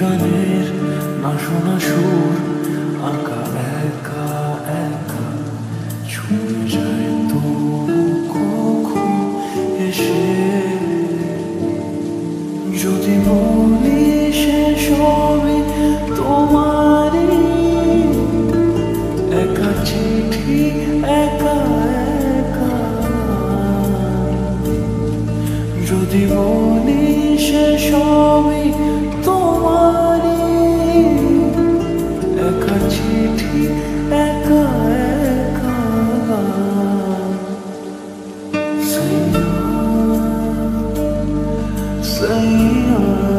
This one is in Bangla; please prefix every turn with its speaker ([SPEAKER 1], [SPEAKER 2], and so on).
[SPEAKER 1] গানের না শোনা সুর আঁকা একা একা ছুঁয়ে যায় তো কখন এসে। যদি বলি সে সবই তোমারই একা চিঠি একা একা। যদি বলি সে সবই say